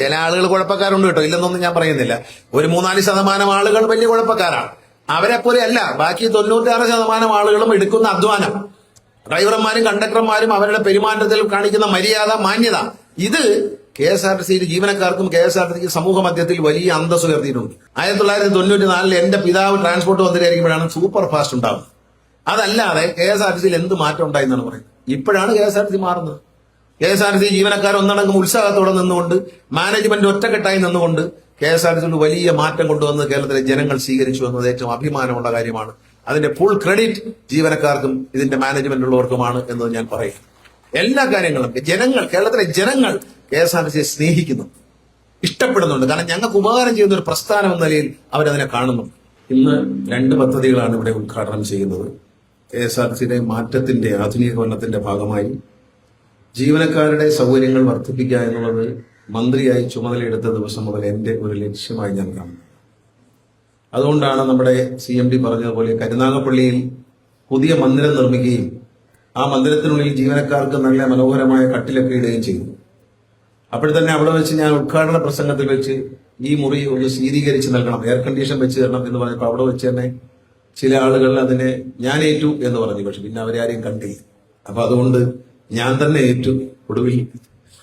ചില ആളുകൾ കുഴപ്പക്കാരുണ്ട് കേട്ടോ ഇല്ലെന്നൊന്നും ഞാൻ പറയുന്നില്ല. ഒരു മൂന്നാൽ ശതമാനം ആളുകൾ വലിയ കുഴപ്പക്കാരാണ്. അവരെ പോലെ അല്ല ബാക്കി തൊണ്ണൂറ്റാറ് ശതമാനം ആളുകളും എടുക്കുന്ന അധ്വാനം. ഡ്രൈവർമാരും കണ്ടക്ടർമാരും അവരുടെ പെരുമാറ്റത്തിൽ കാണിക്കുന്ന മര്യാദ മാന്യത. ഇത് കെ എസ് ആർ ടി സിയിൽ ജീവനക്കാർക്കും കെ എസ് ആർ ടി സിക്ക് സമൂഹ മധ്യത്തിൽ വലിയ അന്തസ് ഉയർത്തിയിട്ടുണ്ട്. ആയിരത്തി തൊള്ളായിരത്തി തൊണ്ണൂറ്റി നാലിൽ എന്റെ പിതാവ് ട്രാൻസ്പോർട്ട് മന്ത്രിയായിരിക്കുമ്പോഴാണ് സൂപ്പർ ഫാസ്റ്റ് ഉണ്ടാവുന്നത്. അതല്ലാതെ കെ എസ് ആർ ടി സിയിൽ എന്ത് മാറ്റം ഉണ്ടായി എന്നാണ് പറയുന്നത്. ഇപ്പോഴാണ് K S R T C മാറുന്നത്. K S R T C ജീവനക്കാർ ഒന്നടങ്കം ഉത്സാഹത്തോടെ നിന്നുകൊണ്ട് മാനേജ്മെന്റ് ഒറ്റക്കെട്ടായി നിന്നുകൊണ്ട് കെ എസ് ആർ ടി സിയിൽ വലിയ മാറ്റം കൊണ്ടുവന്ന് കേരളത്തിലെ ജനങ്ങൾ സ്വീകരിച്ചു എന്നത് ഏറ്റവും അഭിമാനമുള്ള കാര്യമാണ്. അതിന്റെ ഫുൾ ക്രെഡിറ്റ് ജീവനക്കാർക്കും ഇതിന്റെ മാനേജ്മെന്റ് ഉള്ളവർക്കുമാണ് എന്ന് ഞാൻ പറയും. എല്ലാ കാര്യങ്ങളും ജനങ്ങൾ കേരളത്തിലെ ജനങ്ങൾ കെ എസ് ആർ ടി സിയെ സ്നേഹിക്കുന്നു. ഇഷ്ടപ്പെടുന്നുണ്ട്. കാരണം ഞങ്ങൾക്ക് ഉപകാരം ചെയ്യുന്ന ഒരു പ്രസ്ഥാനം എന്ന നിലയിൽ അവരതിനെ കാണുന്നു. ഇന്ന് രണ്ട് പദ്ധതികളാണ് ഇവിടെ ഉദ്ഘാടനം ചെയ്യുന്നത്. കെ എസ് ആർ ടി സിയുടെ മാറ്റത്തിന്റെ ആധുനികവൽക്കരണത്തിന്റെ ഭാഗമായി ജീവനക്കാരുടെ സൗകര്യങ്ങൾ വർദ്ധിപ്പിക്കുക എന്നുള്ളത് മന്ത്രിയായി ചുമതലയെടുത്ത ദിവസം മുതൽ എന്റെ ഒരു ലക്ഷ്യമായി ഞാൻ കാണുന്നു. അതുകൊണ്ടാണ് നമ്മുടെ സി എം ഡി പറഞ്ഞതുപോലെ കരുനാഗപ്പള്ളിയിൽ പുതിയ മന്ദിരം നിർമ്മിക്കുകയും ആ മന്ദിരത്തിനുള്ളിൽ ജീവനക്കാർക്ക് നല്ല മനോഹരമായ കട്ടിലൊക്കെ ഇടുകയും ചെയ്തു. അപ്പോൾ തന്നെ അവിടെ വെച്ച് ഞാൻ ഉദ്ഘാടന പ്രസംഗത്തിൽ വെച്ച് ഈ മുറി ഒന്ന് ശീതീകരിച്ച് നൽകണം എയർ കണ്ടീഷൻ വെച്ച് തരണം എന്ന് പറഞ്ഞപ്പോൾ അവിടെ വെച്ച് തന്നെ ചില ആളുകൾ അതിനെ ഞാൻ ഏറ്റു എന്ന് പറഞ്ഞു. പക്ഷെ പിന്നെ അവരാരെയും കണ്ടില്ല. അപ്പൊ അതുകൊണ്ട് ഞാൻ തന്നെ ഏറ്റു ഒടുവിൽ.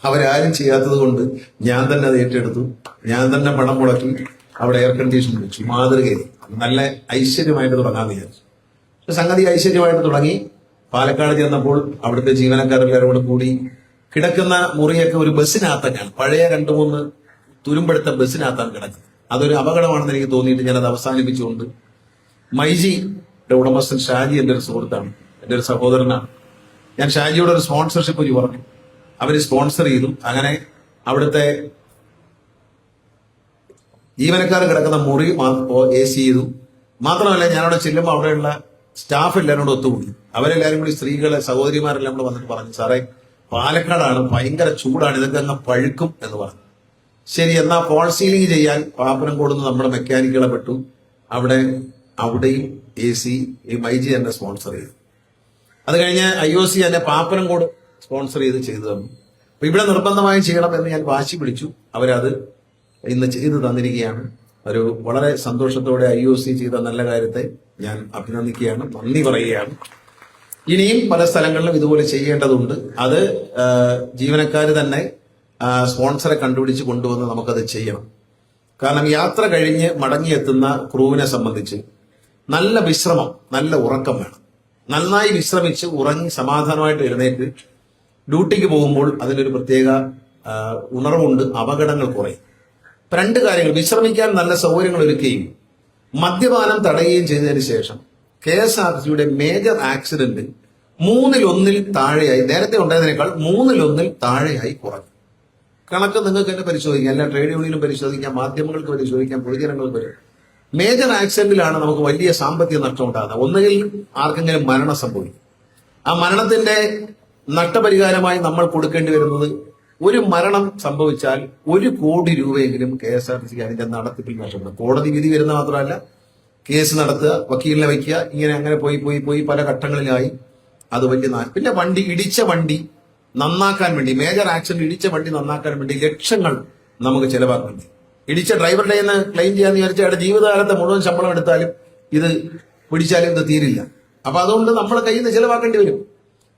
അവരാരും ചെയ്യാത്തത് കൊണ്ട് ഞാൻ തന്നെ അത് ഏറ്റെടുത്തു. ഞാൻ തന്നെ പണം മുടക്കി അവിടെ എയർ കണ്ടീഷൻ വെച്ചു. മാതൃകയിൽ. നല്ല ഐശ്വര്യമായിട്ട് തുടങ്ങാമെന്ന് വിചാരിച്ചു. സംഗതി ഐശ്വര്യമായിട്ട് തുടങ്ങി. പാലക്കാട് ചെന്നപ്പോൾ അവിടുത്തെ ജീവനക്കാരെല്ലാവരും കൂടെ കൂടി കിടക്കുന്ന മുറിയൊക്കെ ഒരു ബസ്സിനകത്തൊക്കെയാണ് പഴയ രണ്ടു മൂന്ന് തുരുമ്പെടുത്ത ബസ്സിനകത്താണ് കിടക്കുന്നത്. അതൊരു അപകടമാണെന്ന് എനിക്ക് തോന്നിയിട്ട് ഞാനത് അവസാനിപ്പിച്ചുകൊണ്ട് മൈജിയുടെ ഉടമസ്ഥൻ ഷാജി എന്റെ ഒരു സുഹൃത്താണ്. എന്റെ ഒരു സഹോദരനാണ്. ഞാൻ ഷാജിയോട് ഒരു സ്പോൺസർഷിപ്പ് ഒരു പറഞ്ഞു. അവർ സ്പോൺസർ ചെയ്തു. അങ്ങനെ അവിടുത്തെ ജീവനക്കാർ കിടക്കുന്ന മുറി എ സി ചെയ്തു. മാത്രമല്ല ഞാനവിടെ ചെല്ലുമ്പോൾ അവിടെയുള്ള സ്റ്റാഫ് എല്ലാവരും കൂടെ ഒത്തുകൂടി. അവരെല്ലാവരും കൂടി സ്ത്രീകളെ സഹോദരിമാരെല്ലാം കൂടെ വന്നിട്ട് പറഞ്ഞു സാറേ പാലക്കാടാണ്. ഭയങ്കര ചൂടാണ്. ഇതൊക്കെ അങ്ങ് പഴുക്കും എന്ന് പറഞ്ഞു. ശരി എന്നാ ഫോൾ സീലിംഗ് ചെയ്യാൻ പാപ്പനം കൊടുന്ന് നമ്മുടെ മെക്കാനിക്കുകളെ പെട്ടു. അവിടെ അവിടെയും എ സി ഈ മൈജി തന്നെ സ്പോൺസർ ചെയ്തു. അത് കഴിഞ്ഞ് ഐ ഒ സി എന്നെ പാപ്പനം കൂടെ സ്പോൺസർ ചെയ്ത് ചെയ്തു തന്നു. അപ്പൊ ഇവിടെ നിർബന്ധമായും ചെയ്യണം എന്ന് ഞാൻ വാശി പിടിച്ചു. അവരത് ഇന്ന് ചെയ്തു തന്നിരിക്കുകയാണ്. ഒരു വളരെ സന്തോഷത്തോടെ ഐ ഒ സി ചെയ്ത നല്ല കാര്യത്തെ ഞാൻ അഭിനന്ദിക്കുകയാണ്. നന്ദി പറയുകയാണ്. ഇനിയും പല സ്ഥലങ്ങളിലും ഇതുപോലെ ചെയ്യേണ്ടതുണ്ട്. അത് ജീവനക്കാർ തന്നെ സ്പോൺസറെ കണ്ടുപിടിച്ച് കൊണ്ടുവന്ന് നമുക്കത് ചെയ്യണം. കാരണം യാത്ര കഴിഞ്ഞ് മടങ്ങിയെത്തുന്ന ക്രൂവിനെ സംബന്ധിച്ച് നല്ല വിശ്രമം നല്ല ഉറക്കം വേണം. നന്നായി വിശ്രമിച്ച് ഉറങ്ങി സമാധാനമായിട്ട് എഴുന്നേറ്റ് ഡ്യൂട്ടിക്ക് പോകുമ്പോൾ അതിനൊരു പ്രത്യേക ഉണർവുണ്ട് അപകടങ്ങൾ കുറയും. രണ്ട് കാര്യങ്ങൾ. വിശ്രമിക്കാൻ നല്ല സൗകര്യങ്ങൾ ഒരുക്കുകയും മദ്യപാനം തടയുകയും ചെയ്തതിന് ശേഷം കെ എസ് ആർ സിയുടെ മേജർ ആക്സിഡന്റ് മൂന്നിലൊന്നിൽ താഴെയായി നേരത്തെ ഉണ്ടായതിനേക്കാൾ മൂന്നിലൊന്നിൽ താഴെയായി കുറഞ്ഞു. കണക്ക് നിങ്ങൾക്ക് തന്നെ പരിശോധിക്കാം. എല്ലാ ട്രേഡ് യൂണിയനും പരിശോധിക്കാം മാധ്യമങ്ങൾക്ക് പരിശോധിക്കാം പൊതുജനങ്ങൾക്ക് പരിശോധിക്കാം. മേജർ ആക്സിഡന്റിലാണ് നമുക്ക് വലിയ സാമ്പത്തിക നഷ്ടം ഉണ്ടാകുന്നത്. ഒന്നുകിൽ ആർക്കെങ്കിലും മരണം സംഭവിക്കും. ആ മരണത്തിന്റെ നഷ്ടപരിഹാരമായി നമ്മൾ കൊടുക്കേണ്ടി വരുന്നത് ഒരു മരണം സംഭവിച്ചാൽ ഒരു കോടി രൂപയെങ്കിലും കെ എസ് ആർ ടി സിക്ക് അതിന്റെ നടത്തിപ്പിൽ നഷ്ടപ്പെടും. കോടതി വിധി വരുന്ന മാത്രമല്ല കേസ് നടത്തുക വക്കീലിനെ വയ്ക്കുക ഇങ്ങനെ അങ്ങനെ പോയി പോയി പോയി പല ഘട്ടങ്ങളിലായി അത് വലിയ പിന്നെ വണ്ടി ഇടിച്ച വണ്ടി നന്നാക്കാൻ വേണ്ടി മേജർ ആക്സിഡന്റ് ഇടിച്ച വണ്ടി നന്നാക്കാൻ വേണ്ടി ലക്ഷങ്ങൾ നമുക്ക് ചെലവാക്കുന്നുണ്ട്. ഇടിച്ച ഡ്രൈവറുടെ നിന്ന് ക്ലെയിം ചെയ്യാന്ന് വിചാരിച്ചാൽ അയാളുടെ ജീവിതകാലത്തെ മുഴുവൻ ശമ്പളം എടുത്താലും ഇത് പിടിച്ചാലും ഇത് തീരില്ല. അപ്പൊ അതുകൊണ്ട് നമ്മളെ കയ്യിൽ നിന്ന് ചിലവാക്കേണ്ടി വരും.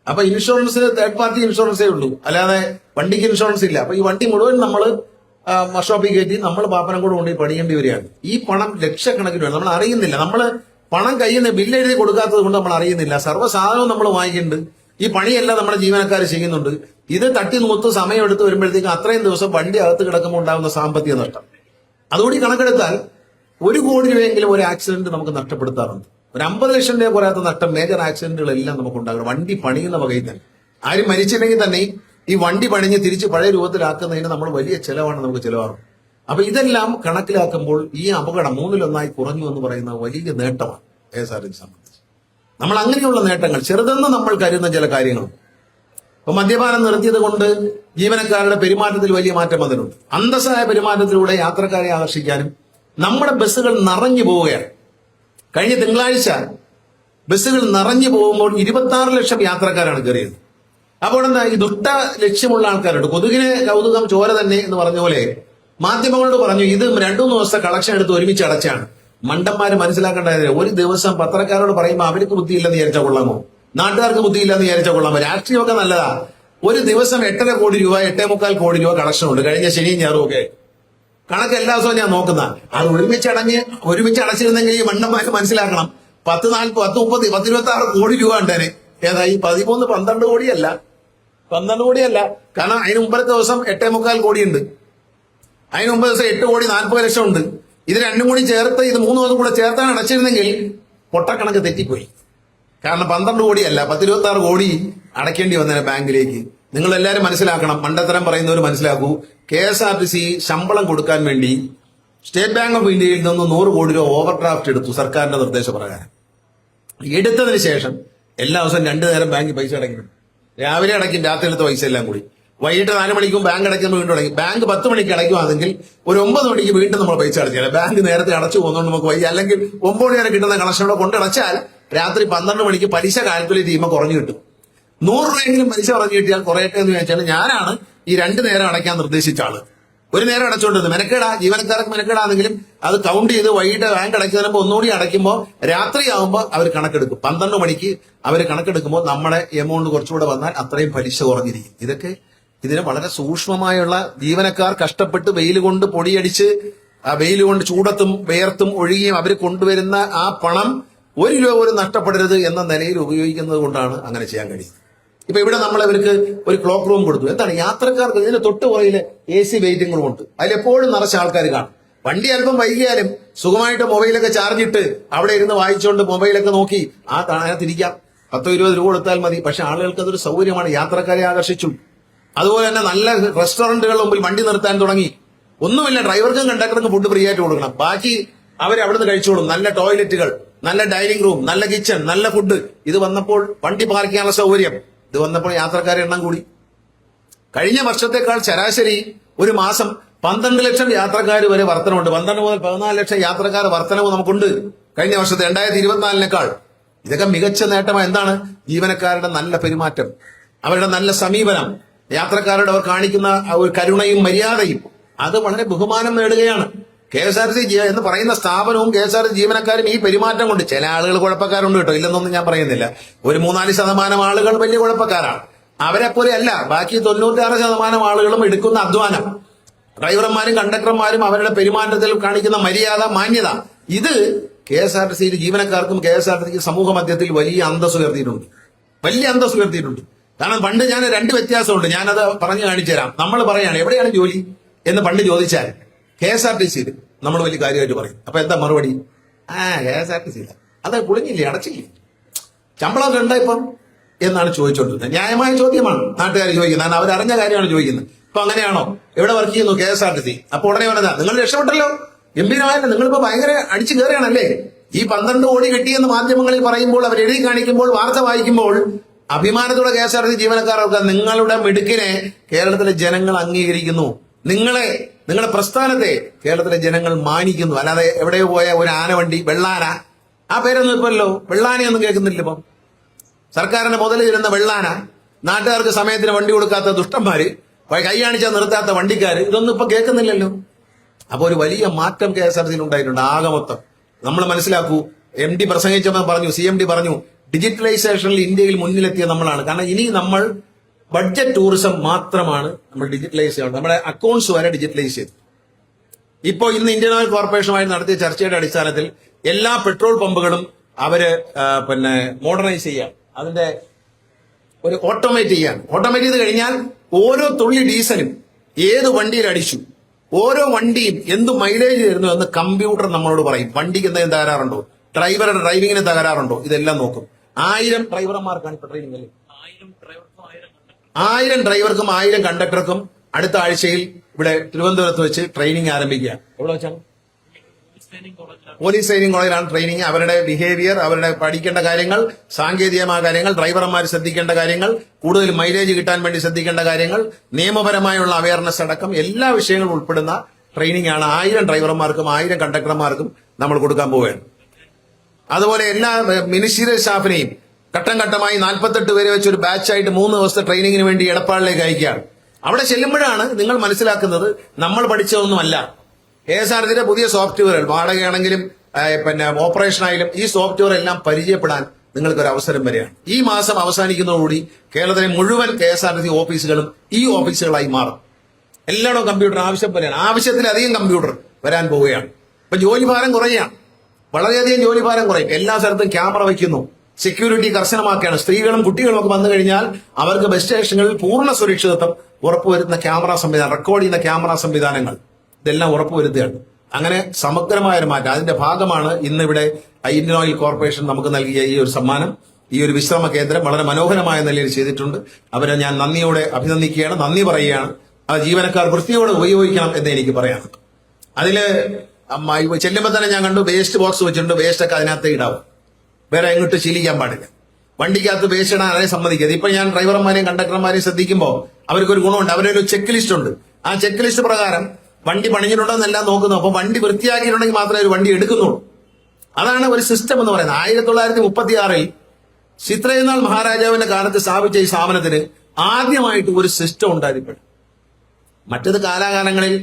അപ്പൊ ഇൻഷുറൻസ് തേർഡ് പാർട്ടി ഇൻഷുറൻസേ ഉള്ളൂ. അല്ലാതെ വണ്ടിക്ക് ഇൻഷുറൻസ് ഇല്ല. അപ്പൊ ഈ വണ്ടി മുഴുവൻ നമ്മൾ ഷോപ്പിൽ കയറ്റി നമ്മൾ പാപ്പനം കൂടെ കൊണ്ടുപോയി പണിയേണ്ടി വരികയാണ്. ഈ പണം ലക്ഷക്കണക്കിന് നമ്മൾ അറിയുന്നില്ല. നമ്മൾ പണം കയ്യിൽ നിന്ന് ബില്ല് എഴുതി കൊടുക്കാത്തത് കൊണ്ട് നമ്മൾ അറിയുന്നില്ല. സർവസാധനവും നമ്മൾ വാങ്ങിക്കുന്നുണ്ട്. ഈ പണിയെല്ലാം നമ്മുടെ ജീവനക്കാർ ചെയ്യുന്നുണ്ട്. ഇത് തട്ടി നൂത്ത് സമയം എടുത്ത് വരുമ്പോഴത്തേക്കും അത്രയും ദിവസം വണ്ടി അകത്ത് കിടക്കുമ്പോൾ ഉണ്ടാകുന്ന സാമ്പത്തിക നഷ്ടം. അതുകൂടി കണക്കെടുത്താൽ ഒരു കോടി രൂപയെങ്കിലും ഒരു ആക്സിഡന്റ് നമുക്ക് നഷ്ടപ്പെടുത്താറുണ്ട്. ഒരു അമ്പത് ലക്ഷം രൂപ പോരാത്ത നഷ്ടം മേജർ ആക്സിഡന്റുകളെല്ലാം നമുക്ക് ഉണ്ടാകും. വണ്ടി പണിയുന്ന വകയിൽ തന്നെ. ആരും മരിച്ചില്ലെങ്കിൽ തന്നെ ഈ വണ്ടി പണിഞ്ഞ് തിരിച്ച് പഴയ രൂപത്തിലാക്കുന്നതിന് നമ്മൾ വലിയ ചെലവാണ് നമുക്ക് ചെലവാറും അപ്പൊ ഇതെല്ലാം കണക്കിലാക്കുമ്പോൾ ഈ അപകടം മൂന്നിലൊന്നായി കുറഞ്ഞു എന്ന് പറയുന്ന വലിയ നേട്ടമാണ് എസ് ആർ സംബന്ധിച്ച്. നമ്മൾ അങ്ങനെയുള്ള നേട്ടങ്ങൾ ചെറുതെന്ന് നമ്മൾ കരുതുന്ന ചില കാര്യങ്ങളുണ്ട് ഇപ്പൊ മദ്യപാനം നിർത്തിയത് കൊണ്ട് ജീവനക്കാരുടെ പെരുമാറ്റത്തിൽ വലിയ മാറ്റം വന്നിട്ടുണ്ട്. അന്തസ്സായ പെരുമാറ്റത്തിലൂടെ യാത്രക്കാരെ ആകർഷിക്കാനും നമ്മുടെ ബസ്സുകൾ നിറഞ്ഞു പോവുകയാണ്. കഴിഞ്ഞ തിങ്കളാഴ്ച ബസ്സുകൾ നിറഞ്ഞു പോകുമ്പോൾ ഇരുപത്തി ലക്ഷം യാത്രക്കാരാണ് കയറിയത്. അപ്പോൾ എന്താ ഈ ദുഷ്ട ലക്ഷ്യമുള്ള ആൾക്കാരുണ്ട്. കൊതുകിന് കൗതുകം ചോര തന്നെ എന്ന് പറഞ്ഞ പോലെ മാധ്യമങ്ങളോട് പറഞ്ഞു ഇത് രണ്ടു മൂന്ന് ദിവസത്തെ കളക്ഷൻ എടുത്ത് ഒരുമിച്ച് അടച്ചാണ്. മണ്ടന്മാര് മനസ്സിലാക്കേണ്ടത് ഒരു ദിവസം പത്രക്കാരോട് പറയുമ്പോൾ അവർക്ക് ബുദ്ധിയില്ലെന്ന് വിചാരിച്ചാൽ കൊള്ളാമോ നാട്ടുകാർക്ക് ബുദ്ധിയില്ലെന്ന് വിചാരിച്ചാൽ കൊള്ളാം. രാഷ്ട്രീയമൊക്കെ നല്ലതാ. ഒരു ദിവസം എട്ടര കോടി രൂപ എട്ടേ മുക്കാൽ കോടി രൂപ കളക്ഷൻ ഉണ്ട്. കഴിഞ്ഞ ശനിയും ഞായറും ഒക്കെ. കണക്ക് എല്ലാ ദിവസവും ഞാൻ നോക്കുന്ന. അത് ഒരുമിച്ച് അടഞ്ഞ് ഒരുമിച്ച് അടച്ചിരുന്നെങ്കിൽ ഈ മണ്ണന്മാര് മനസ്സിലാക്കണം. പത്ത് നാൽപ്പത് പത്ത് മുപ്പത് പത്ത് ഇരുപത്തി ആറ് കോടി രൂപ ഉണ്ടേനെ ഏതാ ഈ പതിമൂന്ന് പന്ത്രണ്ട് കോടിയല്ല. പന്ത്രണ്ട് കോടിയല്ല. കാരണം അതിന് മുമ്പത്തെ ദിവസം എട്ടേ മുക്കാൽ കോടിയുണ്ട്. അതിന് മുമ്പ് ദിവസം എട്ട് കോടി നാൽപ്പത് ലക്ഷം ഉണ്ട്. ഇത് രണ്ടും കൂടി ചേർത്ത് ഇത് മൂന്ന് ദിവസം കൂടെ ചേർത്താണ് അടച്ചിരുന്നെങ്കിൽ പൊട്ടക്കണക്ക് തെറ്റിപ്പോയി. കാരണം പന്ത്രണ്ട് കോടിയല്ല പത്തിരുപത്തി ആറ് കോടി അടയ്ക്കേണ്ടി വന്നേനെ ബാങ്കിലേക്ക്. നിങ്ങൾ എല്ലാവരും മനസ്സിലാക്കണം മണ്ടത്തരം പറയുന്നവർ മനസ്സിലാക്കൂ K S R T C ശമ്പളം കൊടുക്കാൻ വേണ്ടി സ്റ്റേറ്റ് ബാങ്ക് ഓഫ് ഇന്ത്യയിൽ നിന്ന് നൂറ് കോടി രൂപ ഓവർ ഡ്രാഫ്റ്റ് എടുത്തു സർക്കാരിന്റെ നിർദ്ദേശപ്രകാരം. എടുത്തതിന് ശേഷം എല്ലാ ദിവസവും രണ്ടു നേരം ബാങ്കിൽ പൈസ അടയ്ക്കണം. രാവിലെ അടയ്ക്കും രാത്രിയിലത്തെ പൈസ എല്ലാം കൂടി. വൈകിട്ട് നാല് മണിക്കും ബാങ്ക് അടയ്ക്കുമ്പോൾ വീണ്ടും അടയ്ക്കും. ബാങ്ക് പത്ത് മണിക്ക് അടയ്ക്കുവാണെങ്കിൽ ഒരു ഒമ്പത് മണിക്ക് വീണ്ടും നമ്മൾ പൈസ അടച്ചാൽ ബാങ്ക് നേരത്തെ അടച്ചു പോകുന്നതുകൊണ്ട് നമുക്ക് വൈകി അല്ലെങ്കിൽ ഒമ്പത് മണി വരെ കിട്ടുന്ന കണക്ഷനോടെ കൊണ്ടടച്ചാൽ രാത്രി പന്ത്രണ്ട് മണിക്ക് പലിശ കാൽക്കുലേറ്റ് ചെയ്യുമ്പോൾ കുറഞ്ഞു കിട്ടും. നൂറ് രൂപയെങ്കിലും പലിശ കുറഞ്ഞു കിട്ടിയാൽ കുറയട്ടെ എന്ന് ചോദിച്ചാൽ ഞാനാണ് ഈ രണ്ട് നേരം അടയ്ക്കാൻ നിർദ്ദേശിച്ച ആൾ. ഒരു നേരം അടച്ചുകൊണ്ടിരുന്നു മെനക്കേടാ ജീവനക്കാർക്ക് മെനക്കേടാണെങ്കിലും അത് കൗണ്ട് ചെയ്ത് വൈകിട്ട് ബാങ്ക് അടയ്ക്കുന്നതിന് ഒന്നുകൂടി അടയ്ക്കുമ്പോൾ രാത്രിയാകുമ്പോൾ അവർ കണക്കെടുക്കും. പന്ത്രണ്ട് മണിക്ക് അവർ കണക്കെടുക്കുമ്പോൾ നമ്മുടെ എമൗണ്ട് കുറച്ചുകൂടെ വന്നാൽ അത്രയും പലിശ കുറഞ്ഞിരിക്കും. ഇതൊക്കെ ഇതിന് വളരെ സൂക്ഷ്മമായുള്ള ജീവനക്കാർ കഷ്ടപ്പെട്ട് വെയിൽ കൊണ്ട് പൊടിയടിച്ച് വെയിൽ കൊണ്ട് ചൂടത്തും വേർത്തും ഒഴുകിയും അവർ കൊണ്ടുവരുന്ന ആ പണം ഒരു രൂപ പോലും നഷ്ടപ്പെടരുത് എന്ന നിലയിൽ ഉപയോഗിക്കുന്നത് കൊണ്ടാണ് അങ്ങനെ ചെയ്യാൻ കഴിയുന്നത്. ഇപ്പൊ ഇവിടെ നമ്മൾ ഇവർക്ക് ഒരു ക്ലോക്ക് റൂം കൊടുത്തു. എന്താണ്? യാത്രക്കാർക്ക് ഇതിന്റെ തൊട്ട് പോയിൽ എ സി വെയിറ്റിംഗും ഉണ്ട്. അതിലെപ്പോഴും നിറച്ച ആൾക്കാർ കാണും. വണ്ടി അല്പം വൈകിയാലും സുഖമായിട്ട് മൊബൈലൊക്കെ ചാർജ് ഇട്ട് അവിടെ ഇരുന്ന് വായിച്ചുകൊണ്ട് മൊബൈലൊക്കെ നോക്കി ആ താഴത്തിരിക്കാം പത്തോ ഇരുപത് രൂപ കൊടുത്താൽ മതി. പക്ഷെ ആളുകൾക്ക് അതൊരു സൗകര്യമാണ്. യാത്രക്കാരെ ആകർഷിച്ചു. അതുപോലെ തന്നെ നല്ല റെസ്റ്റോറന്റുകളുടെ മുമ്പിൽ വണ്ടി നിർത്താൻ തുടങ്ങി. ഒന്നുമില്ല ഡ്രൈവർക്കും കണ്ടക്ടർക്കും ഫുഡ് ഫ്രീ ആയിട്ട് കൊടുക്കണം. ബാക്കി അവർ അവിടുന്ന് കഴിച്ചോളും. നല്ല ടോയ്ലറ്റുകൾ നല്ല ഡൈനിങ് റൂം നല്ല കിച്ചൺ നല്ല ഫുഡ് ഇത് വന്നപ്പോൾ വണ്ടി പാർക്ക് ചെയ്യാനുള്ള സൗകര്യം. ഇത് വന്നപ്പോൾ യാത്രക്കാരുടെ എണ്ണം കൂടി. കഴിഞ്ഞ വർഷത്തേക്കാൾ ശരാശരി ഒരു മാസം പന്ത്രണ്ട് ലക്ഷം യാത്രക്കാർ വരെ വർധനമുണ്ട് പന്ത്രണ്ട് മുതൽ പതിനാല് ലക്ഷം യാത്രക്കാർ വർധനവ് നമുക്കുണ്ട്. കഴിഞ്ഞ വർഷത്തെ രണ്ടായിരത്തി ഇരുപത്തിനാലിനേക്കാൾ ഇതൊക്കെ മികച്ച നേട്ടം എന്താണ്? ജീവനക്കാരുടെ നല്ല പെരുമാറ്റം. അവരുടെ നല്ല സമീപനം. യാത്രക്കാരോട് അവർ കാണിക്കുന്ന ആ ഒരു കരുണയും മര്യാദയും. അത് വളരെ ബഹുമാനം നേടുകയാണ്. കെ എസ് ആർ സി എന്ന് പറയുന്ന സ്ഥാപനവും കെ എസ് ആർ സി ജീവനക്കാരും ഈ പെരുമാറ്റം കൊണ്ട് ചില ആളുകൾ കുഴപ്പക്കാരുണ്ട് കേട്ടോ. ഇല്ലെന്നൊന്നും ഞാൻ പറയുന്നില്ല. ഒരു മൂന്നാൽ ശതമാനം ആളുകൾ വലിയ കുഴപ്പക്കാരാണ്. അവരെ പോലെ അല്ല ബാക്കി തൊണ്ണൂറ്റാറ് ശതമാനം ആളുകളും എടുക്കുന്ന അധ്വാനം. ഡ്രൈവർമാരും കണ്ടക്ടർമാരും അവരുടെ പെരുമാറ്റത്തിൽ കാണിക്കുന്ന മര്യാദ മാന്യത. ഇത് കെ എസ് ആർ സിയിൽ ജീവനക്കാർക്കും കെ എസ് ആർ സിക്ക് സമൂഹ മധ്യത്തിൽ വലിയ അന്തസ് ഉയർത്തിയിട്ടുണ്ട്. വലിയ അന്തസ് ഉയർത്തിയിട്ടുണ്ട്. കാരണം പണ്ട് ഞാൻ രണ്ട് വ്യത്യാസമുണ്ട്. ഞാനത് പറഞ്ഞു കാണിച്ചു തരാം നമ്മൾ പറയാണ് എവിടെയാണ് ജോലി? എന്ന് പണ്ട് ചോദിച്ചാൽ കെ എസ് ആർ ടി സിയിൽ നമ്മൾ വലിയ കാര്യമായിട്ട് പറയും. അപ്പൊ എന്താ മറുപടി? ആ കെ എസ് ആർ ടി സിയില്ല അത് പൊളിഞ്ഞില്ലേ അടച്ചില്ലേ? ശമ്പളം കണ്ട ഇപ്പം? എന്നാണ് ചോദിച്ചോണ്ടിരുന്നത്. ന്യായമായ ചോദ്യമാണ് നാട്ടുകാർ ചോദിക്കുന്നത്. കാരണം അവരറിഞ്ഞ കാര്യമാണ് ചോദിക്കുന്നത്. ഇപ്പൊ അങ്ങനെയാണോ? എവിടെ വർക്ക് ചെയ്യുന്നു K S R T C? അപ്പൊ ഉടനെ പറഞ്ഞതാ നിങ്ങൾ രക്ഷപ്പെട്ടല്ലോ. ഗംഭീരമായല്ലോ. നിങ്ങളിപ്പോ ഭയങ്കര അടിച്ചു കയറുകയാണല്ലേ ഈ പന്ത്രണ്ട് കോടി കിട്ടിയെന്ന് മാധ്യമങ്ങളിൽ പറയുമ്പോൾ അവർ എഴുതി കാണിക്കുമ്പോൾ വാർത്ത വായിക്കുമ്പോൾ അഭിമാനത്തോടെ K S R T C ജീവനക്കാർക്ക് നിങ്ങളുടെ മിടുക്കിനെ കേരളത്തിലെ ജനങ്ങൾ അംഗീകരിക്കുന്നു. നിങ്ങളെ നിങ്ങളുടെ പ്രസ്ഥാനത്തെ കേരളത്തിലെ ജനങ്ങൾ മാനിക്കുന്നു. അല്ലാതെ എവിടെ പോയ ഒരു ആനവണ്ടി വെള്ളാന. ആ പേരൊന്നും ഇപ്പല്ലോ വെള്ളാനയൊന്നും കേൾക്കുന്നില്ല ഇപ്പം. സർക്കാരിന്റെ മുതൽ ചെല്ലുന്ന വെള്ളാന. നാട്ടുകാർക്ക് സമയത്തിന് വണ്ടി കൊടുക്കാത്ത ദുഷ്ടന്മാര് കൈയാണിച്ചാൽ നിർത്താത്ത വണ്ടിക്കാര് ഇതൊന്നും ഇപ്പൊ കേൾക്കുന്നില്ലല്ലോ. അപ്പൊ ഒരു വലിയ മാറ്റം കെ എസ് ആർ സിയിൽ ഉണ്ടായിട്ടുണ്ട് നമ്മൾ മനസ്സിലാക്കൂ എം ഡി പ്രസംഗിച്ചപ്പോൾ പറഞ്ഞു സി എം ഡി പറഞ്ഞു ഡിജിറ്റലൈസേഷനിൽ ഇന്ത്യയിൽ മുന്നിലെത്തിയ നമ്മളാണ്. കാരണം ഇനി നമ്മൾ ബഡ്ജറ്റ് ടൂറിസം മാത്രമാണ് നമ്മൾ ഡിജിറ്റലൈസ് ചെയ്യുന്നത് നമ്മുടെ അക്കൗണ്ട്സ് വരെ ഡിജിറ്റലൈസ് ചെയ്തു. ഇപ്പോൾ ഇന്ന് ഇന്ത്യൻ ഓയിൽ കോർപ്പറേഷനുമായി നടത്തിയ ചർച്ചയുടെ അടിസ്ഥാനത്തിൽ എല്ലാ പെട്രോൾ പമ്പുകളും അവർ പിന്നെ മോഡേണൈസ് ചെയ്യാം അതിന്റെ ഒരു ഓട്ടോമേറ്റ് ചെയ്യാൻ ഓട്ടോമേറ്റ് ചെയ്ത് കഴിഞ്ഞാൽ ഓരോ തുള്ളി ഡീസലും ഏത് വണ്ടിയിൽ അടിച്ചു ഓരോ വണ്ടിയും എന്ത് മൈലേജ് തരുന്നു എന്ന് കമ്പ്യൂട്ടർ നമ്മളോട് പറയും. വണ്ടിക്ക് എന്തെങ്കിലും തകരാറുണ്ടോ? ഡ്രൈവറുടെ ഡ്രൈവിങ്ങിന് തകരാറുണ്ടോ? ഇതെല്ലാം നോക്കും. ആയിരം ഡ്രൈവർമാർക്കാണ് ഇപ്പൊ ട്രെയിനിങ് അല്ലേ? ആയിരം ഡ്രൈവർക്കും ആയിരം കണ്ടക്ടർക്കും അടുത്ത ആഴ്ചയിൽ ഇവിടെ തിരുവനന്തപുരത്ത് വെച്ച് ട്രെയിനിങ് ആരംഭിക്കുക. എവിടെ വെച്ചാണ് പോലീസ് ട്രെയിനിങ് കോളേജിലാണ് ട്രെയിനിങ് അവരുടെ ബിഹേവിയർ അവരുടെ പഠിക്കേണ്ട കാര്യങ്ങൾ സാങ്കേതികമായ കാര്യങ്ങൾ ഡ്രൈവർമാർ ശ്രദ്ധിക്കേണ്ട കാര്യങ്ങൾ കൂടുതൽ മൈലേജ് കിട്ടാൻ വേണ്ടി ശ്രദ്ധിക്കേണ്ട കാര്യങ്ങൾ നിയമപരമായുള്ള അവയർനെസ് അടക്കം എല്ലാ വിഷയങ്ങളും ഉൾപ്പെടുന്ന ട്രെയിനിങ് ആണ്. ആയിരം ഡ്രൈവർമാർക്കും ആയിരം കണ്ടക്ടർമാർക്കും നമ്മൾ കൊടുക്കാൻ പോവുകയാണ്. അതുപോലെ എല്ലാ മിനിസ്റ്റീരിയൽ സ്റ്റാഫിനെയും ഘട്ടം ഘട്ടമായി നാൽപ്പത്തെട്ട് പേരെ വെച്ച് ഒരു ബാച്ചായിട്ട് മൂന്ന് ദിവസത്തെ ട്രെയിനിങ്ങിന് വേണ്ടി എടപ്പാളിലേക്ക് അയക്കുകയാണ്. അവിടെ ചെല്ലുമ്പോഴാണ് നിങ്ങൾ മനസ്സിലാക്കുന്നത് നമ്മൾ പഠിച്ചതൊന്നുമല്ല. കെ എസ് ആർ ടിയുടെ പുതിയ സോഫ്റ്റ്വെയറുകൾ വാടകയാണെങ്കിലും പിന്നെ ഓപ്പറേഷൻ ആയാലും ഈ സോഫ്റ്റ്വെയർ എല്ലാം പരിചയപ്പെടാൻ നിങ്ങൾക്കൊരു അവസരം വരികയാണ്. ഈ മാസം അവസാനിക്കുന്നതോടുകൂടി കേരളത്തിലെ മുഴുവൻ കെ എസ് ആർ ടി ഓഫീസുകളും ഈ ഓഫീസുകളായി മാറും. എല്ലായിടവും കമ്പ്യൂട്ടർ ആവശ്യം പോലെയാണ്. ആവശ്യത്തിലധികം കമ്പ്യൂട്ടർ വരാൻ പോവുകയാണ്. ഇപ്പൊ ജോലിഭാരം കുറയുകയാണ്. വളരെയധികം ജോലിഭാരം കുറയും. എല്ലാ സ്ഥലത്തും ക്യാമറ വയ്ക്കുന്നു. സെക്യൂരിറ്റി കർശനമാക്കുകയാണ്. സ്ത്രീകളും കുട്ടികളും ഒക്കെ വന്നു കഴിഞ്ഞാൽ അവർക്ക് ബസ് സ്റ്റേഷനുകളിൽ പൂർണ സുരക്ഷിതത്വം ഉറപ്പുവരുത്തുന്ന ക്യാമറ സംവിധാനം റെക്കോർഡ് ചെയ്യുന്ന ക്യാമറ സംവിധാനങ്ങൾ. ഇതെല്ലാം ഉറപ്പുവരുത്തുകയാണ്. അങ്ങനെ സമഗ്രമായ ഒരു മാറ്റം. അതിന്റെ ഭാഗമാണ് ഇന്നിവിടെ ഇന്ത്യൻ ഓയിൽ കോർപ്പറേഷൻ നമുക്ക് നൽകിയ ഈ ഒരു സമ്മാനം. ഈ ഒരു വിശ്രമ കേന്ദ്രം വളരെ മനോഹരമായ നിലയിൽ ചെയ്തിട്ടുണ്ട്. അവരെ ഞാൻ നന്ദിയോടെ അഭിനന്ദിക്കുകയാണ് നന്ദി പറയുകയാണ്. ആ ജീവനക്കാർ വൃത്തിയോടെ ഉപയോഗിക്കണം എന്ന് എനിക്ക് പറയാം അതിൽ ചെല്ലുമ്പോൾ തന്നെ ഞാൻ കണ്ടു വേസ്റ്റ് ബോക്സ് വെച്ചിട്ടുണ്ട് വേസ്റ്റ് ഒക്കെ അതിനകത്ത് ഇടാവും. വേറെ എങ്ങോട്ട് ശീലിക്കാൻ പാടില്ല. വണ്ടിക്കകത്ത് വേസ്റ്റ് ആരെയും സമ്മതിക്കരുത്. ഇപ്പൊ ഞാൻ ഡ്രൈവർമാരെയും കണ്ടക്ടർമാരെയും ശ്രദ്ധിക്കുമ്പോൾ അവർക്കൊരു ഗുണമുണ്ട്. അവരൊരു ചെക്ക് ലിസ്റ്റ് ഉണ്ട്. ആ ചെക്ക് ലിസ്റ്റ് പ്രകാരം വണ്ടി പണിഞ്ഞിട്ടുണ്ടോ എന്നെല്ലാം നോക്കുന്നു. അപ്പൊ വണ്ടി വൃത്തിയാക്കിയിട്ടുണ്ടെങ്കിൽ മാത്രമേ ഒരു വണ്ടി എടുക്കുന്നുള്ളൂ. അതാണ് ഒരു സിസ്റ്റം എന്ന് പറയുന്നത്. ആയിരത്തി തൊള്ളായിരത്തി മുപ്പത്തി ആറിൽ ചിത്രയുന്നാൾ മഹാരാജാവിന്റെ കാലത്ത് സ്ഥാപിച്ച ഈ സ്ഥാപനത്തിന് ആദ്യമായിട്ട് ഒരു സിസ്റ്റം ഉണ്ടായിരിക്കും മറ്റത് കാലാകാലങ്ങളിൽ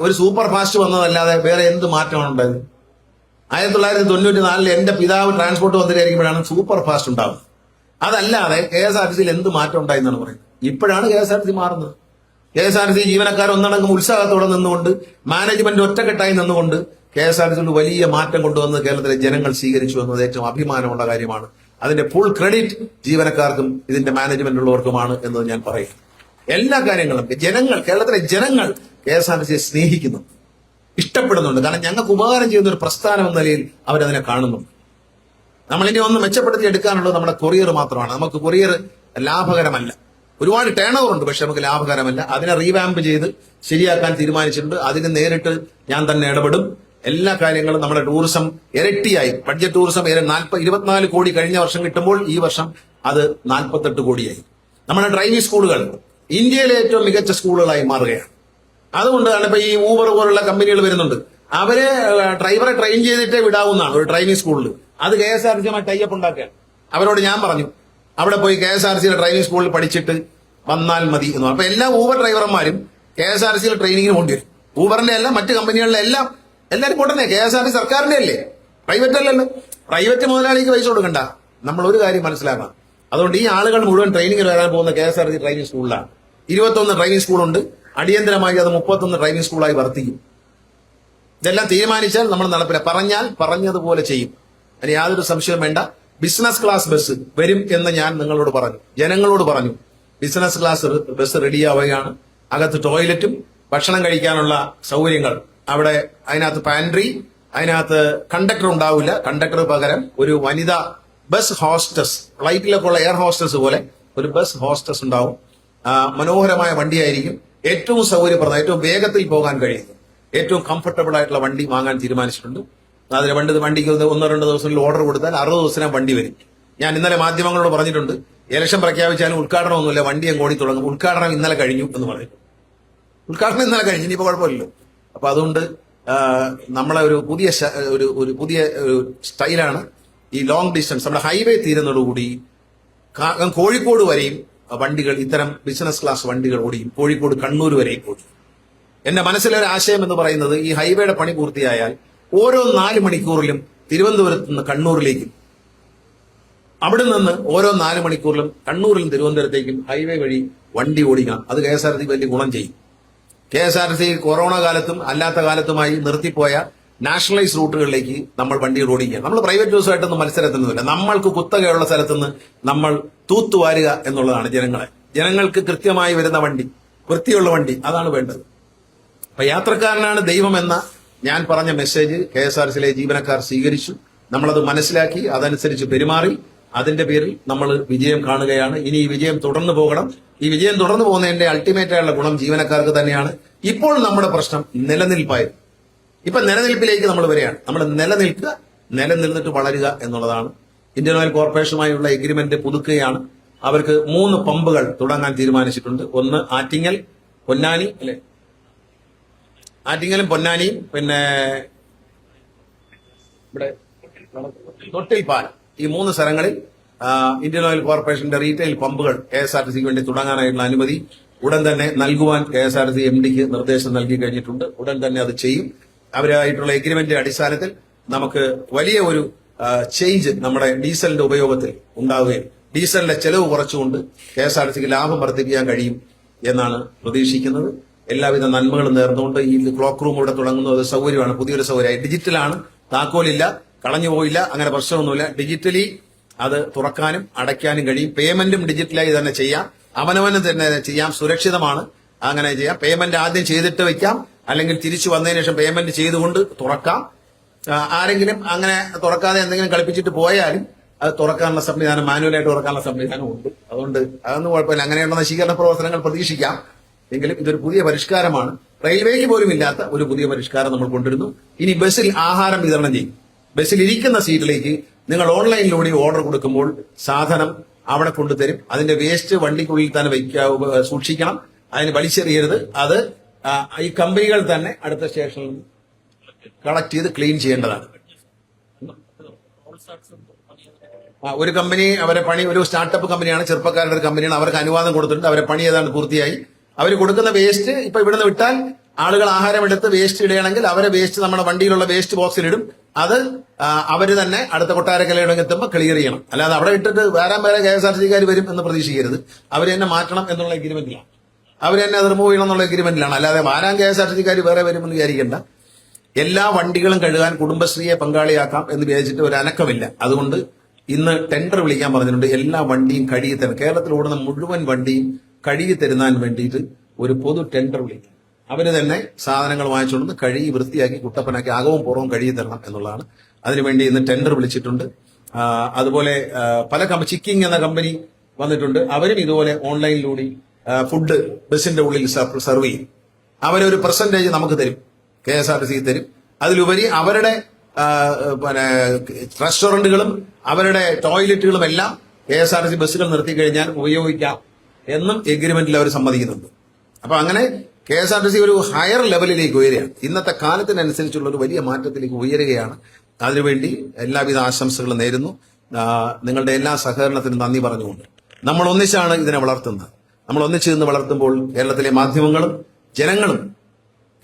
ഒരു സൂപ്പർ ഫാസ്റ്റ് വന്നതല്ലാതെ വേറെ എന്ത് മാറ്റമാണ് ഉണ്ടായത്? ആയിരത്തി തൊള്ളായിരത്തി തൊണ്ണൂറ്റി നാലിൽ എന്റെ പിതാവ് ട്രാൻസ്പോർട്ട് വന്നിട്ടായിരിക്കുമ്പോഴാണ് സൂപ്പർ ഫാസ്റ്റ് ഉണ്ടാവുന്നത്. അതല്ലാതെ കെ എസ് ആർ ടി സിയിൽ എന്ത് മാറ്റം ഉണ്ടായി എന്നാണ് പറയുന്നത്. ഇപ്പോഴാണ് K S R T C മാറുന്നത്. K S R T C ജീവനക്കാർ ഒന്നടങ്കം ഉത്സാഹത്തോടെ നിന്നുകൊണ്ട് മാനേജ്മെന്റ് ഒറ്റക്കെട്ടായി നിന്നുകൊണ്ട് കെ എസ് ആർ ടി വലിയ മാറ്റം കൊണ്ടുവന്ന് കേരളത്തിലെ ജനങ്ങൾ സ്വീകരിച്ചു എന്നത് ഏറ്റവും അഭിമാനമുള്ള കാര്യമാണ്. അതിന്റെ ഫുൾ ക്രെഡിറ്റ് ജീവനക്കാർക്കും ഇതിന്റെ മാനേജ്മെന്റ് ഉള്ളവർക്കുമാണ് എന്നത് ഞാൻ പറയും എല്ലാ കാര്യങ്ങളും ജനങ്ങൾ കേരളത്തിലെ ജനങ്ങൾ കെ എസ് ആർ ടി സിയെ സ്നേഹിക്കുന്നു. ഇഷ്ടപ്പെടുന്നുണ്ട്. കാരണം ഞങ്ങൾക്ക് ഉപകാരം ചെയ്യുന്ന ഒരു പ്രസ്ഥാനം എന്ന നിലയിൽ അവരതിനെ കാണുന്നുണ്ട് നമ്മളിനി ഒന്ന് മെച്ചപ്പെടുത്തി എടുക്കാനുള്ളത് നമ്മുടെ കൊറിയർ മാത്രമാണ്. നമുക്ക് കൊറിയർ ലാഭകരമല്ല. ഒരുപാട് ടേൺ ഓവർ ഉണ്ട്. പക്ഷെ നമുക്ക് ലാഭകരമല്ല. അതിനെ റീവാമ്പ് ചെയ്ത് ശരിയാക്കാൻ തീരുമാനിച്ചിട്ടുണ്ട്. അതിന് നേരിട്ട് ഞാൻ തന്നെ ഇടപെടും. എല്ലാ കാര്യങ്ങളും നമ്മുടെ ടൂറിസം ഇരട്ടിയായി. ബഡ്ജറ്റ് ടൂറിസം നാൽപ്പത് ഇരുപത്തിനാല് കോടി കഴിഞ്ഞ വർഷം കിട്ടുമ്പോൾ ഈ വർഷം അത് നാൽപ്പത്തെട്ട് കോടിയായി. നമ്മുടെ ഡ്രൈവിംഗ് സ്കൂളുകൾ ഇന്ത്യയിലെ ഏറ്റവും മികച്ച സ്കൂളുകളായി മാറുകയാണ്. അതുകൊണ്ടാണ് ഇപ്പൊ ഈ ഊബർ പോലുള്ള കമ്പനികൾ വരുന്നുണ്ട്. അവർ ഡ്രൈവറെ ട്രെയിൻ ചെയ്തിട്ടേ വിടാവുന്നതാണ് ഒരു ട്രെയിനിങ് സ്കൂളിൽ അത് കെ എസ് ആർ സിയുമായി ടൈപ്പ് ഉണ്ടാക്കുകയാണ് അവരോട് ഞാൻ പറഞ്ഞു അവിടെ പോയി കെ എസ് ആർ സിയുടെ ഡ്രൈവിംഗ് സ്കൂളിൽ പഠിച്ചിട്ട് വന്നാൽ മതി എന്ന് പറഞ്ഞു. അപ്പൊ എല്ലാ ഊബർ ഡ്രൈവർമാരും കെ എസ് ആർ സിയിൽ ട്രെയിനിങ്ങിന് കൊണ്ടുവരും ഊബറിന്റെ അല്ല മറ്റ് കമ്പനികളിലെ എല്ലാം എല്ലാവരും കൊണ്ടുതന്നെ കെ എസ് ആർ സി സർക്കാരിന്റെ അല്ലേ? പ്രൈവറ്റ് അല്ലല്ലോ. പ്രൈവറ്റ് മുതലാളിക്ക് പൈസ കൊടുക്കണ്ട. നമ്മൾ ഒരു കാര്യം മനസ്സിലാക്കണം. അതുകൊണ്ട് ഈ ആളുകൾ മുഴുവൻ ട്രെയിനിങ്ങിൽ വരാൻ പോകുന്ന K S R C driving സ്കൂളിലാണ് ഇരുപത്തൊന്ന് ഡ്രൈവിംഗ് സ്കൂളുണ്ട് അടിയന്തരമായി അത് മുപ്പത്തൊന്ന് ഡ്രൈവിംഗ് സ്കൂളായി വർത്തിക്കും. ഇതെല്ലാം തീരുമാനിച്ചാൽ നമ്മൾ നടപ്പില്ല പറഞ്ഞാൽ പറഞ്ഞതുപോലെ ചെയ്യും. അതിന് യാതൊരു സംശയവും വേണ്ട. ബിസിനസ് ക്ലാസ് ബസ് വരും എന്ന് ഞാൻ നിങ്ങളോട് പറഞ്ഞു. ജനങ്ങളോട് പറഞ്ഞു. ബിസിനസ് ക്ലാസ് ബസ് റെഡിയാവുകയാണ് അകത്ത് ടോയ്ലറ്റും ഭക്ഷണം കഴിക്കാനുള്ള സൗകര്യങ്ങൾ. അവിടെ അതിനകത്ത് പാൻട്രി അതിനകത്ത് കണ്ടക്ടർ ഉണ്ടാവില്ല. കണ്ടക്ടർ പകരം ഒരു വനിതാ ബസ് ഹോസ്റ്റസ് ഫ്ലൈറ്റിലൊക്കെ ഉള്ള എയർ ഹോസ്റ്റസ് പോലെ ഒരു ബസ് ഹോസ്റ്റസ് ഉണ്ടാവും. മനോഹരമായ വണ്ടിയായിരിക്കും. ഏറ്റവും സൗകര്യപ്രദം ഏറ്റവും വേഗത്തിൽ പോകാൻ കഴിയുന്നു ഏറ്റവും കംഫർട്ടബിൾ ആയിട്ടുള്ള വണ്ടി വാങ്ങാൻ തീരുമാനിച്ചിട്ടുണ്ട്. അതിന് വണ്ടി വണ്ടിക്ക് ഒന്ന് രണ്ടോ ദിവസങ്ങളിൽ ഓർഡർ കൊടുത്താൽ അറുപത് ദിവസത്തിനും വണ്ടി വരും. ഞാൻ ഇന്നലെ മാധ്യമങ്ങളോട് പറഞ്ഞിട്ടുണ്ട് ഇലക്ഷൻ പ്രഖ്യാപിച്ചാലും ഉദ്ഘാടനമൊന്നുമില്ല വണ്ടി അങ്ങ് ഓടി തുടങ്ങും. ഉദ്ഘാടനം ഇന്നലെ കഴിഞ്ഞു എന്ന് പറഞ്ഞു ഉദ്ഘാടനം ഇന്നലെ കഴിഞ്ഞു ഇനിയിപ്പോൾ കുഴപ്പമില്ലല്ലോ. അപ്പൊ അതുകൊണ്ട് നമ്മളെ ഒരു പുതിയ ഒരു ഒരു പുതിയ സ്റ്റൈലാണ് ഈ ലോങ് ഡിസ്റ്റൻസ് നമ്മുടെ ഹൈവേ തീരുന്നതോടുകൂടി കോഴിക്കോട് വരെയും വണ്ടികൾ ഇത്തരം ബിസിനസ് ക്ലാസ് വണ്ടികൾ ഓടിയും. കോഴിക്കോട് കണ്ണൂർ വരെ ഓടിയും എന്റെ മനസ്സിലൊരു ആശയം എന്ന് പറയുന്നത് ഈ ഹൈവേയുടെ പണി പൂർത്തിയായാൽ ഓരോ നാല് മണിക്കൂറിലും തിരുവനന്തപുരത്ത് നിന്ന് കണ്ണൂരിലേക്കും അവിടെ നിന്ന് ഓരോ നാല് മണിക്കൂറിലും കണ്ണൂരിലും തിരുവനന്തപുരത്തേക്കും ഹൈവേ വഴി വണ്ടി ഓടിക്കാം അത് കെ എസ് ആർ ടി വലിയ ഗുണം ചെയ്യും. K S R C corona കാലത്തും അല്ലാത്ത കാലത്തുമായി നിർത്തിപ്പോയ നാഷണലൈസ് റൂട്ടുകളിലേക്ക് നമ്മൾ വണ്ടികൾ ഓടിക്കുക നമ്മൾ പ്രൈവറ്റ് ബസ്സുമായിട്ടൊന്നും മത്സരത്തിനൊന്നുമില്ല. നമ്മൾക്ക് കുത്തകയുള്ള സ്ഥലത്തുനിന്ന് നമ്മൾ തൂത്തുവാരുക എന്നുള്ളതാണ് ജനങ്ങളെ. ജനങ്ങൾക്ക് കൃത്യമായി വരുന്ന വണ്ടി വൃത്തിയുള്ള വണ്ടി അതാണ് വേണ്ടത്. അപ്പൊ യാത്രക്കാരനാണ് ദൈവമെന്ന ഞാൻ പറഞ്ഞ മെസ്സേജ് കെ എസ് ആർ സിയിലെ ജീവനക്കാർ സ്വീകരിച്ചു. നമ്മളത് മനസ്സിലാക്കി അതനുസരിച്ച് പെരുമാറി അതിന്റെ പേരിൽ നമ്മൾ വിജയം കാണുകയാണ്. ഇനി ഈ വിജയം തുടർന്നു പോകണം. ഈ വിജയം തുടർന്നു പോകുന്നതിന്റെ അൾട്ടിമേറ്റ് ആയുള്ള ഗുണം ജീവനക്കാർക്ക് തന്നെയാണ്. ഇപ്പോൾ നമ്മുടെ പ്രശ്നം നിലനിൽപ്പായിരുന്നു. ഇപ്പൊ നിലനിൽപ്പിലേക്ക് നമ്മൾ വരികയാണ്. നമ്മൾ നിലനിൽക്കുക നിലനിന്നിട്ട് വളരുക എന്നുള്ളതാണ്. ഇന്ത്യൻ ഓയിൽ കോർപ്പറേഷനുമായുള്ള എഗ്രിമെന്റ് പുതുക്കുകയാണ്. അവർക്ക് മൂന്ന് പമ്പുകൾ തുടങ്ങാൻ തീരുമാനിച്ചിട്ടുണ്ട്. ഒന്ന് ആറ്റിങ്ങൽ പൊന്നാനി അല്ലെ? ആറ്റിങ്ങലും പൊന്നാനിയും പിന്നെ ഇവിടെ തൊട്ടിൽപ്പാലം ഈ മൂന്ന് സ്ഥലങ്ങളിൽ ഇന്ത്യൻ ഓയിൽ കോർപ്പറേഷന്റെ റീറ്റെയിൽ പമ്പുകൾ കെ എസ് ആർ ടി സിക്ക് വേണ്ടി തുടങ്ങാനായിട്ടുള്ള അനുമതി ഉടൻ തന്നെ നൽകുവാൻ K S R T C M ഡിക്ക് നിർദ്ദേശം നൽകി കഴിഞ്ഞിട്ടുണ്ട്. ഉടൻ തന്നെ അത് ചെയ്യും. അവരായിട്ടുള്ള എഗ്രിമെന്റ് അടിസ്ഥാനത്തിൽ നമുക്ക് വലിയ ഒരു ചേഞ്ച് നമ്മുടെ ഡീസലിന്റെ ഉപയോഗത്തിൽ ഉണ്ടാവുകയും ഡീസലിന്റെ ചെലവ് കുറച്ചുകൊണ്ട് കെ എസ് ആർ ടി സിക്ക് ലാഭം വർദ്ധിപ്പിക്കാൻ കഴിയും എന്നാണ് പ്രതീക്ഷിക്കുന്നത്. എല്ലാവിധ നന്മകളും നേർന്നുകൊണ്ട് ഈ ക്ലോക്ക് റൂം ഇവിടെ ഒരു സൗകര്യമാണ് പുതിയൊരു സൗകര്യമായി. ഡിജിറ്റലാണ് താക്കോലില്ല കളഞ്ഞു പോയില്ല അങ്ങനെ പ്രശ്നമൊന്നുമില്ല. ഡിജിറ്റലി അത് തുറക്കാനും അടയ്ക്കാനും കഴിയും. പേയ്മെന്റും ഡിജിറ്റലായി തന്നെ ചെയ്യാം. അവനവന് തന്നെ ചെയ്യാം സുരക്ഷിതമാണ്. അങ്ങനെ ചെയ്യാം. പേയ്മെന്റ് ആദ്യം ചെയ്തിട്ട് വെക്കാം. അല്ലെങ്കിൽ തിരിച്ചു വന്നതിന് ശേഷം പേയ്മെന്റ് ചെയ്തുകൊണ്ട് തുറക്കാം. ആരെങ്കിലും അങ്ങനെ തുറക്കാതെ എന്തെങ്കിലും കളിപ്പിച്ചിട്ട് പോയാലും അത് തുറക്കാനുള്ള സംവിധാനം മാനുവലായിട്ട് തുറക്കാനുള്ള സംവിധാനം ഉണ്ട്. അതുകൊണ്ട് അതൊന്നും കുഴപ്പമില്ല. അങ്ങനെയുള്ള നശീകരണ പ്രവർത്തനങ്ങൾ പ്രതീക്ഷിക്കാം. എങ്കിലും ഇതൊരു പുതിയ പരിഷ്കാരമാണ്. റെയിൽവേക്ക് പോലും ഇല്ലാത്ത ഒരു പുതിയ പരിഷ്കാരം നമ്മൾ കൊണ്ടുവരുന്നു. ഇനി ബസ്സിൽ ആഹാരം വിതരണം ചെയ്യും. ബസ്സിൽ ഇരിക്കുന്ന സീറ്റിലേക്ക് നിങ്ങൾ ഓൺലൈനിലൂടെ ഓർഡർ കൊടുക്കുമ്പോൾ സാധനം അവിടെ കൊണ്ടുതരും. അതിന്റെ വേസ്റ്റ് വണ്ടിക്കുള്ളിൽ തന്നെ വയ്ക്കാ സൂക്ഷിക്കണം. അതിന് വലിച്ചെറിയരുത്. അത് ഈ കമ്പനികൾ തന്നെ അടുത്ത സ്റ്റേഷനിൽ കളക്ട് ചെയ്ത് ക്ലീൻ ചെയ്യേണ്ടതാണ്. ഒരു കമ്പനി അവരെ പണി ഒരു സ്റ്റാർട്ടപ്പ് കമ്പനിയാണ് ചെറുപ്പക്കാരുടെ ഒരു കമ്പനിയാണ്. അവർക്ക് അനുവാദം കൊടുത്തിട്ടുണ്ട്. അവരെ പണി ഏതാണ്ട് പൂർത്തിയായി. അവർ കൊടുക്കുന്ന വേസ്റ്റ് ഇപ്പൊ ഇവിടുന്ന് വിട്ടാൽ ആളുകൾ ആഹാരം എടുത്ത് വേസ്റ്റ് ഇടുകയാണെങ്കിൽ അവരെ വേസ്റ്റ് നമ്മുടെ വണ്ടിയിലുള്ള വേസ്റ്റ് ബോക്സിൽ ഇടും. അത് അവർ തന്നെ അടുത്ത കൊട്ടാരക്കലയുടെ എത്തുമ്പോൾ ക്ലിയർ ചെയ്യണം. അല്ലാതെ അവിടെ ഇട്ടിട്ട് വേറെ വേറെ കെ എസ് ആർ വരും എന്ന് പ്രതീക്ഷിക്കരുത്. അവർ തന്നെ മാറ്റണം എന്നുള്ള എഗ്രിമെന്റിലാണ്. അവർ തന്നെ അത് റിമൂവ് ചെയ്യണം എന്നുള്ള എഗ്രിമെന്റിലാണ് അല്ലാതെ വാരാൻ കെ എസ് ആർ ടി വേറെ വരുമെന്ന് വിചാരിക്കേണ്ട. എല്ലാ വണ്ടികളും കഴുകാൻ കുടുംബശ്രീയെ പങ്കാളിയാക്കാം എന്ന് വിചാരിച്ചിട്ട് ഒരു അനക്കമില്ല. അതുകൊണ്ട് ഇന്ന് ടെൻഡർ വിളിക്കാൻ പറഞ്ഞിട്ടുണ്ട്. എല്ലാ വണ്ടിയും കഴുകി തരണം കേരളത്തിൽ ഓടുന്ന മുഴുവൻ വണ്ടിയും കഴുകി തരുന്നതിന് വേണ്ടിയിട്ട് ഒരു പൊതു ടെൻഡർ വിളിക്കും. അവർ തന്നെ സാധനങ്ങൾ വാങ്ങിച്ചുകൊണ്ട് കഴുകി വൃത്തിയാക്കി കുട്ടപ്പനാക്കി അകവും പുറവും കഴുകി തരണം എന്നുള്ളതാണ്. അതിനുവേണ്ടി ഇന്ന് ടെൻഡർ വിളിച്ചിട്ടുണ്ട്. അതുപോലെ പല ചിക്കിങ് എന്ന കമ്പനി വന്നിട്ടുണ്ട്. അവരും ഇതുപോലെ ഓൺലൈനിലൂടെ ഫുഡ് ബസ്സിന്റെ ഉള്ളിൽ സർവ് ചെയ്യും. അവരൊരു പെർസെന്റേജ് നമുക്ക് തരും. K S R T C തരും. അതിലുപരി അവരുടെ പിന്നെ റെസ്റ്റോറന്റുകളും അവരുടെ ടോയ്ലറ്റുകളും എല്ലാം K S R T C ബസ്സുകൾ നിർത്തി കഴിഞ്ഞാൽ ഉപയോഗിക്കാം എന്നും എഗ്രിമെന്റിൽ അവർ സമ്മതിക്കുന്നുണ്ട്. അപ്പോൾ അങ്ങനെ K S R T C ഒരു ഹയർ ലെവലിലേക്ക് ഉയരുകയാണ്. ഇന്നത്തെ കാലത്തിനനുസരിച്ചുള്ള ഒരു വലിയ മാറ്റത്തിലേക്ക് ഉയരുകയാണ്. അതിനുവേണ്ടി എല്ലാവിധ ആശംസകളും നേരുന്നു. നിങ്ങളുടെ എല്ലാ സഹകരണത്തിനും നന്ദി പറഞ്ഞുകൊണ്ട്. നമ്മൾ ഒന്നിച്ചാണ് ഇതിനെ വളർത്തുന്നത്. നമ്മൾ ഒന്നിച്ചു നിന്ന് വളർത്തുമ്പോൾ കേരളത്തിലെ മാധ്യമങ്ങളും ജനങ്ങളും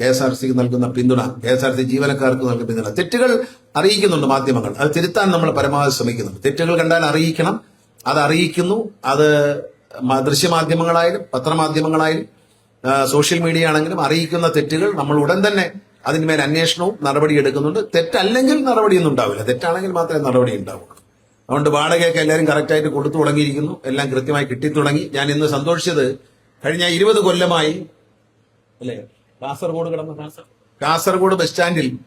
കെ എസ് ആർ സിക്ക് നൽകുന്ന പിന്തുണ കെ എസ് ആർ സി ജീവനക്കാർക്ക് നൽകുന്ന പിന്തുണ തെറ്റുകൾ അറിയിക്കുന്നുണ്ട് മാധ്യമങ്ങൾ. അത് തിരുത്താൻ നമ്മൾ പരമാവധി ശ്രമിക്കുന്നുണ്ട്. തെറ്റുകൾ കണ്ടാൽ അറിയിക്കണം. അത് അറിയിക്കുന്നു. അത് ദൃശ്യമാധ്യമങ്ങളായാലും പത്രമാധ്യമങ്ങളായാലും സോഷ്യൽ മീഡിയ ആണെങ്കിലും അറിയിക്കുന്ന തെറ്റുകൾ നമ്മൾ ഉടൻ തന്നെ അതിന്മേൽ അന്വേഷണവും നടപടി എടുക്കുന്നുണ്ട് തെറ്റല്ലെങ്കിൽ നടപടിയൊന്നും ഉണ്ടാവില്ല. തെറ്റാണെങ്കിൽ മാത്രമേ നടപടി ഉണ്ടാവുള്ളൂ. അതുകൊണ്ട് വാടകയൊക്കെ എല്ലാവരും കറക്റ്റായിട്ട് കൊടുത്തു തുടങ്ങിയിരിക്കുന്നു. എല്ലാം കൃത്യമായി കിട്ടി തുടങ്ങി ഞാൻ ഇന്ന് സന്തോഷിച്ചത് കഴിഞ്ഞ ഇരുപത് കൊല്ലമായി അല്ലേ? കാസർഗോഡ് കിടന്ന കാസർഗോഡ് ബസ് സ്റ്റാൻഡിൽ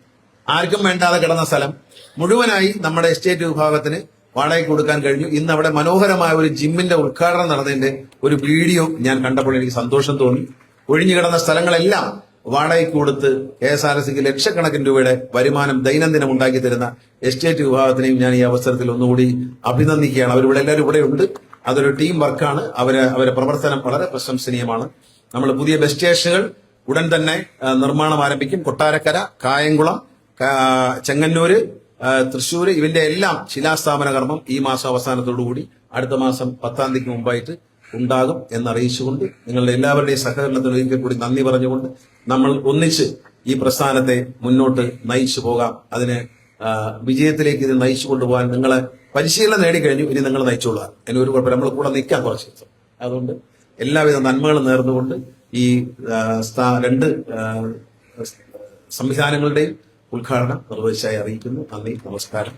ആർക്കും വേണ്ടാതെ കിടന്ന സ്ഥലം. മുഴുവനായി നമ്മുടെ എസ്റ്റേറ്റ് വിഭാഗത്തിന് വാടകയ്ക്ക് കൊടുക്കാൻ കഴിഞ്ഞു. ഇന്ന് അവിടെ മനോഹരമായ ഒരു ജിമ്മിന്റെ ഉദ്ഘാടനം നടന്നതിന്റെ ഒരു വീഡിയോ ഞാൻ കണ്ടപ്പോൾ എനിക്ക് സന്തോഷം തോന്നി. ഒഴിഞ്ഞു കിടന്ന സ്ഥലങ്ങളെല്ലാം വാടകയ്ക്ക് കൊടുത്ത് കെ എസ് ആർ സിക്ക് ലക്ഷക്കണക്കിന് രൂപയുടെ വരുമാനം ദൈനംദിനം ഉണ്ടാക്കി തരുന്ന എസ്റ്റേറ്റ് വിഭാഗത്തിനെയും ഞാൻ ഈ അവസരത്തിൽ ഒന്നുകൂടി അഭിനന്ദിക്കുകയാണ്. അവരിവിടെ എല്ലാവരും ഇവിടെ ഉണ്ട്. അതൊരു ടീം വർക്കാണ്. അവർ അവരുടെ പ്രവർത്തനം വളരെ പ്രശംസനീയമാണ്. നമ്മൾ പുതിയ ബസ് സ്റ്റേഷനുകൾ ഉടൻ തന്നെ നിർമ്മാണം ആരംഭിക്കും. കൊട്ടാരക്കര കായംകുളം ചെങ്ങന്നൂര് തൃശൂർ ഇവന്റെ എല്ലാം ശിലാസ്ഥാപന കർമ്മം ഈ മാസം അവസാനത്തോടുകൂടി അടുത്ത മാസം പത്താം തീയതിക്ക് മുമ്പായിട്ട് ഉണ്ടാകും എന്നറിയിച്ചുകൊണ്ട് നിങ്ങളുടെ എല്ലാവരുടെയും സഹകരണത്തിന് ഒരിക്കൽ കൂടി നന്ദി പറഞ്ഞുകൊണ്ട് നമ്മൾ ഒന്നിച്ച് ഈ പ്രസ്ഥാനത്തെ മുന്നോട്ട് നയിച്ചു പോകാം. അതിന് വിജയത്തിലേക്ക് ഇത് നയിച്ചു കൊണ്ടുപോകാൻ നിങ്ങളെ പരിശീലനം നേടിക്കഴിഞ്ഞു ഇനി നിങ്ങൾ നയിച്ചോളാം അതിന് ഒരു കുഴപ്പമില്ല. നമ്മൾ കൂടെ നിൽക്കാം കുറച്ച് അതുകൊണ്ട് എല്ലാവിധ നന്മകളും നേർന്നുകൊണ്ട് ഈ രണ്ട് സംവിധാനങ്ങളുടെയും ഉദ്ഘാടനം നിർവഹിച്ചായി അറിയിക്കുന്നു. നന്ദി നമസ്കാരം.